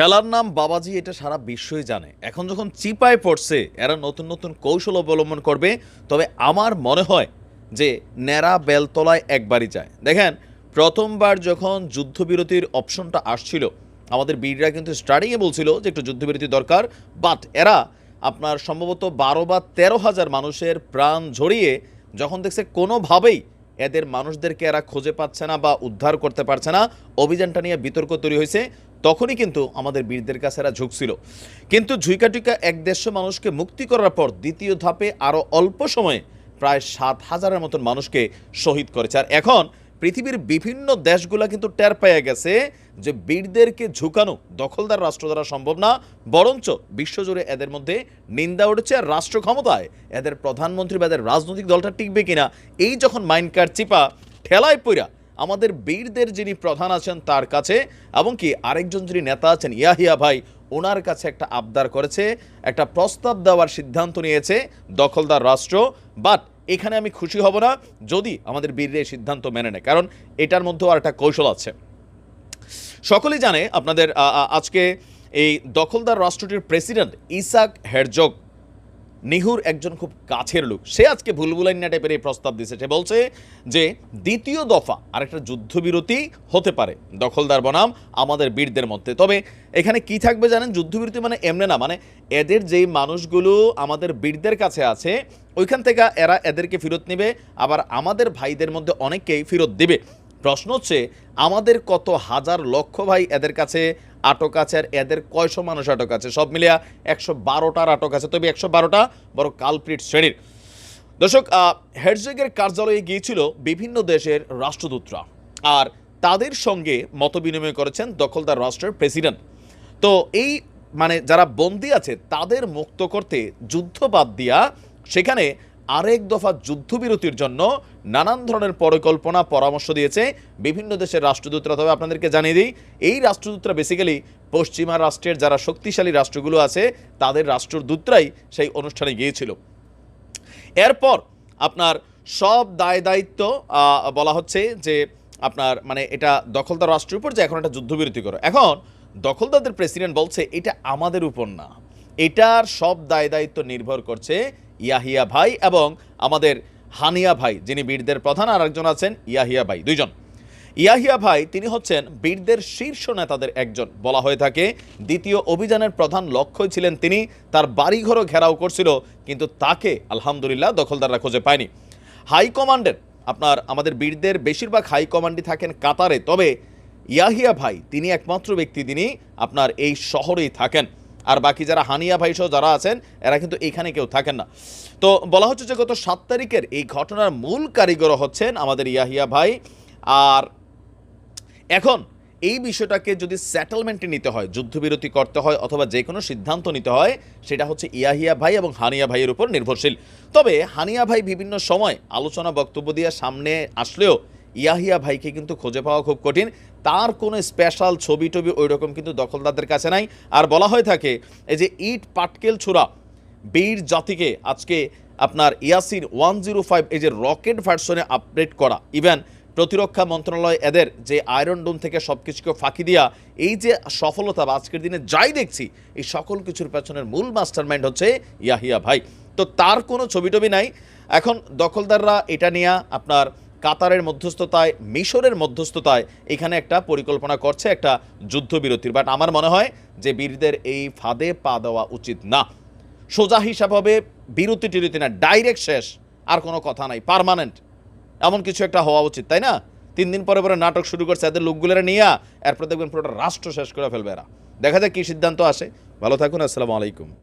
ঠেলার নাম বাবাজি এটা সারা বিশ্বই জানে। এখন যখন চিপায় পড়ছে, এরা নতুন নতুন কৌশল অবলম্বন করবে, তবে আমার মনে হয় যে ন্যাড়া বেলতলায় একবারই যায়। দেখেন, প্রথমবার যখন যুদ্ধবিরতির অপশনটা আসছিল, আমাদের বীররা কিন্তু স্টার্টিংয়ে বলছিল যে একটু যুদ্ধবিরতি দরকার বাট এরা আপনার সম্ভবত বারো বা তেরো হাজার মানুষের প্রাণ ঝরিয়ে যখন দেখছে কোনোভাবেই এদের মানুষদেরকে এরা খুঁজে পাচ্ছে না বা উদ্ধার করতে পারছে না, অভিযানটা নিয়ে বিতর্ক তৈরি হয়েছে। তখনই কিন্তু আমাদের বীরদের কাছে এরা ঝুঁকছিল। কিন্তু ঝুইকা টুইকা এক দেড়শো মানুষকে মুক্তি করার পর দ্বিতীয় ধাপে আরও অল্প সময়ে প্রায় সাত হাজারের মতন মানুষকে শহীদ করেছে। আর এখন পৃথিবীর বিভিন্ন দেশগুলো কিন্তু টের পেয়ে গেছে যে বীরদেরকে ঝুঁকানো দখলদার রাষ্ট্র দ্বারা সম্ভব না, বরঞ্চ বিশ্বজুড়ে এদের মধ্যে নিন্দা উঠেছে আর রাষ্ট্র ক্ষমতায় এদের প্রধানমন্ত্রী বা এদের রাজনৈতিক দলটা টিকবে কিনা, এই যখন মাইন্ড কার্ড চিপা ঠেলায় পইরা আমাদের বীরদের যিনি প্রধান আছেন তার কাছে, এবং কি আরেকজন যিনি নেতা আছেন ইয়াহিয়া ভাই, ওনার কাছে একটা আবদার করেছে, একটা প্রস্তাব দেওয়ার সিদ্ধান্ত নিয়েছে দখলদার রাষ্ট্র। বাট এখানে আমি খুশি হব না যদি আমাদের বীরদের এই সিদ্ধান্ত মেনে নেয়, কারণ এটার মধ্যেও আর একটা কৌশল আছে। সকলেই জানে আপনাদের আজকে এই দখলদার রাষ্ট্রটির প্রেসিডেন্ট ইসাক হেরজগ নিহুর একজন খুব কাছের লোক। সে আজকে ভুলভুলাইনা টাইপের এই প্রস্তাব দিয়েছে। সে বলছে যে, দ্বিতীয় দফা আরেকটা যুদ্ধবিরতি হতে পারে। দখলদার বনাম আমাদের বীরদের মধ্যে। তবে এখানে কি থাকবে জানেন? যুদ্ধবিরতি মানে এমনি না মানে এদের যেই মানুষগুলো আমাদের বীরদের কাছে আছে, ওইখান থেকে এরা এদেরকে ফেরত নেবে, আবার আমাদের ভাইদের মধ্যে অনেককেই ফেরত দেবে। প্রশ্ন হচ্ছে, আমাদের কত হাজার লক্ষ ভাই এদের কাছে আটক আছে আর এদের কয়শো মানুষ আটক আছে? সব মিলিয়া একশো বারোটার আটক আছে। তবে একশো বারোটা বড় কালপ্রিট শ্রেণির। দর্শক হেডজেগের কার্যালয়ে গিয়েছিল বিভিন্ন দেশের রাষ্ট্রদূতরা আর তাদের সঙ্গে মতবিনিময় করেছেন দখলদার রাষ্ট্রের প্রেসিডেন্ট। তো এই মানে যারা বন্দী আছে, তাদের মুক্ত করতে যুদ্ধ বাদ দিয়া সেখানে আরেক দফা যুদ্ধবিরতির জন্য নানান ধরনের পরিকল্পনা, পরামর্শ দিয়েছে বিভিন্ন দেশের রাষ্ট্রদূতরা। তবে আপনাদেরকে জানিয়ে দিই, এই রাষ্ট্রদূতরা বেসিক্যালি পশ্চিমা রাষ্ট্রের যারা শক্তিশালী রাষ্ট্রগুলো আছে, তাদের রাষ্ট্রদূতরাই সেই অনুষ্ঠানে গিয়েছিল। এরপর আপনার সব দায় দায়িত্ব বলা হচ্ছে যে আপনার মানে এটা দখলদার রাষ্ট্রের উপর যে এখন একটা যুদ্ধবিরতি করো। এখন দখলদারদের প্রেসিডেন্ট বলছে, এটা আমাদের উপর না। এটার সব দায় দায়িত্ব নির্ভর করছে ইয়াহিয়া ভাই এবং আমাদের হানিয়া ভাই, যিনি বীরদের প্রধান, আর একজন আছেন ইয়াহিয়া ভাই, দুইজন। ইয়াহিয়া ভাই, তিনি হচ্ছেন বীরদের শীর্ষ নেতাদের একজন। বলা হয়ে থাকে, দ্বিতীয় অভিযানের প্রধান লক্ষ্যই ছিলেন তিনি, তার বাড়িঘরও ঘেরাও করছিল, কিন্তু তাকে আলহামদুলিল্লাহ দখলদাররা খুঁজে পায়নি। হাই কমান্ডের, আপনার আমাদের বীরদের বেশিরভাগ হাই কমান্ডই থাকেন কাতারে, তবে ইয়াহিয়া ভাই, তিনি একমাত্র ব্যক্তি তিনি আপনার এই শহরেই থাকেন। আর বাকি যারা হানিয়া ভাই সহ যারা আছেন, এরা কিন্তু এখানে কেউ থাকেন না। তো বলা হচ্ছে যে গত সাত তারিখের এই ঘটনার মূল কারিগর হচ্ছেন আমাদের ইয়াহিয়া ভাই। আর এখন এই বিষয়টাকে যদি সেটেলমেন্টে নিতে হয়, যুদ্ধবিরতি করতে হয় অথবা যে কোনো সিদ্ধান্ত নিতে হয়, সেটা হচ্ছে ইয়াহিয়া ভাই এবং হানিয়া ভাইয়ের উপর নির্ভরশীল। তবে হানিয়া ভাই বিভিন্ন সময় আলোচনা বক্তব্য দিয়ে সামনে আসলেও ইয়াহিয়া ভাইকে কিন্তু খুঁজে পাওয়া খুব কঠিন। তার কোনো স্পেশাল ছবি টবি ওই রকম কিন্তু দখলদারদের কাছে নাই। আর বলা হয়ে থাকে, এই যে ইট পাটকেল ছোড়া বীর জাতিকে আজকে আপনার ইয়াসিন ওয়ান জিরো ফাইভ এই যে রকেট ভার্সনে আপডেট করা। ইভেন প্রতিরক্ষা মন্ত্রণালয় এদের যে আয়রন ডোম থেকে সব কিছুকে ফাঁকি দিয়া, এই যে সফলতা বা আজকের দিনে যাই দেখছি, এই সকল কিছুর পেছনের মূল মাস্টারমাইন্ড হচ্ছে ইয়াহিয়া ভাই। তো তার কোনো ছবি টবি নাই। এখন দখলদাররা এটা নিয়ে আপনার কাতারের মধ্যস্থতায়, মিশরের মধ্যস্থতায় এখানে একটা পরিকল্পনা করছে একটা যুদ্ধবিরতির। বাট আমার মনে হয় যে বীরদের এই ফাঁদে পা দেওয়া উচিত না। সোজা হিসাব হবে, বিরতি টিরতি না, ডাইরেক্ট শেষ, আর কোনো কথা নাই, পার্মানেন্ট। এমন কিছু একটা হওয়া উচিত, তাই না? তিন দিন পরে পরে নাটক শুরু করছে, এদের লোকগুলোরা নিয়ে, এরপর দেখবেন পুরোটা রাষ্ট্র শেষ করে ফেলবে এরা। দেখা যাক কী সিদ্ধান্ত আসে। ভালো থাকুন, আসসালামু আলাইকুম।